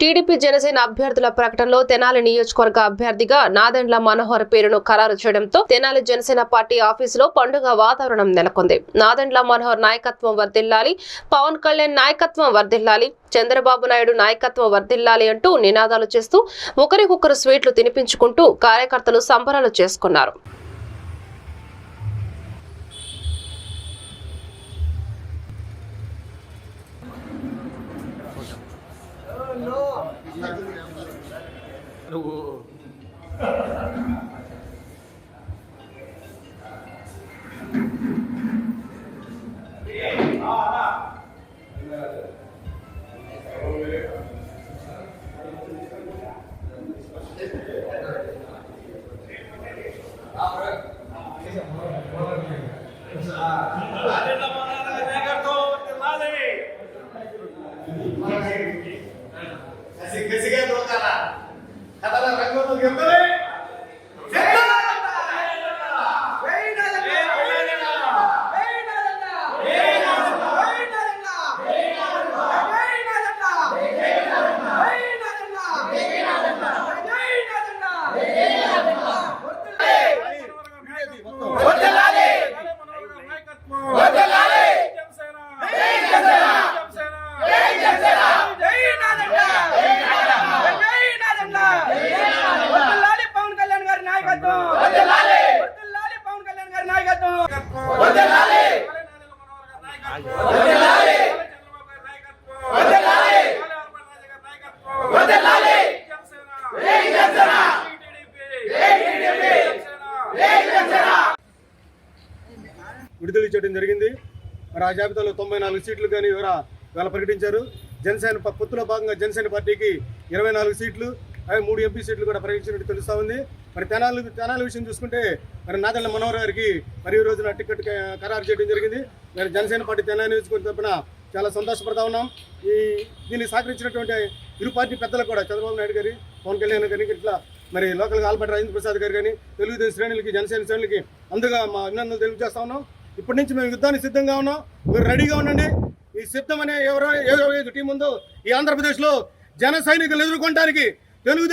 TDP Janasena అభ్యర్థుల ప్రకటనలో తెనాలి నియోజకవర్గ అభ్యర్థిగా నాదెండ్ల మనోహర్ పేరును ఖరారు చేయడంతో తెనాలి జనసేన పార్టీ ఆఫీసులో పండుగ వాతావరణం నెలకొంది. నాదెండ్ల మనోహర్ నాయకత్వం వర్దిల్లాలి పవన్ కళ్యాణ్ నాయకత్వం వర్దిల్లాలి చంద్రబాబు నాయుడు నాయకత్వం వర్దిల్లాలి అంటూ నినాదాలు చేస్తూ ఒకరికొకరు స్వీట్లు తినిపించుకుంటూ కార్యకర్తలు సంబరాలు చేసుకున్నారు. నువ్వు కసి sige, sige, doon ka na. Kata na, rango, nung yung విడుదల చేయడం జరిగింది. మరి ఆ జాబితాలో తొంభై నాలుగు సీట్లు కానీ ఇవరా ఇవాళ ప్రకటించారు? జనసేన పొత్తులో భాగంగా జనసేన పార్టీకి ఇరవై నాలుగు సీట్లు అలాగే మూడు ఎంపీ సీట్లు కూడా ప్రకటించినట్టు తెలుస్తా ఉంది. మరి తెనాలి తెనాలి విషయం చూసుకుంటే మరి నాదెళ్ళ మనోహర్ గారికి మరి ఈ రోజున టికెట్ ఖరారు చేయడం జరిగింది. మరి జనసేన పార్టీ తెనాలి నియోజకవర్గం తరపున చాలా సంతోషపడతా ఉన్నాం. ఈ దీన్ని సహకరించినటువంటి ఇరు పార్టీ పెద్దలు కూడా చంద్రబాబు నాయుడు గారి పవన్ కళ్యాణ్ గారి ఇట్లా మరి లోకల్గా ఆల్పటి రాజేంద్ర ప్రసాద్ గారు కానీ తెలుగుదేశం శ్రేణులకి జనసేన శ్రేణులకి అందుగా మా అభినందనలు తెలియజేస్తా ఉన్నాం. ఇప్పటి నుంచి మేము యుద్ధానికి సిద్ధంగా ఉన్నాం. మీరు రెడీగా ఉండండి. ఈ సిద్ధం అనే ఎవరో ఏదో టీం ఉందో ఈ ఆంధ్రప్రదేశ్లో జన సైనికులు ఎదుర్కొనడానికి తెలుగుదేశం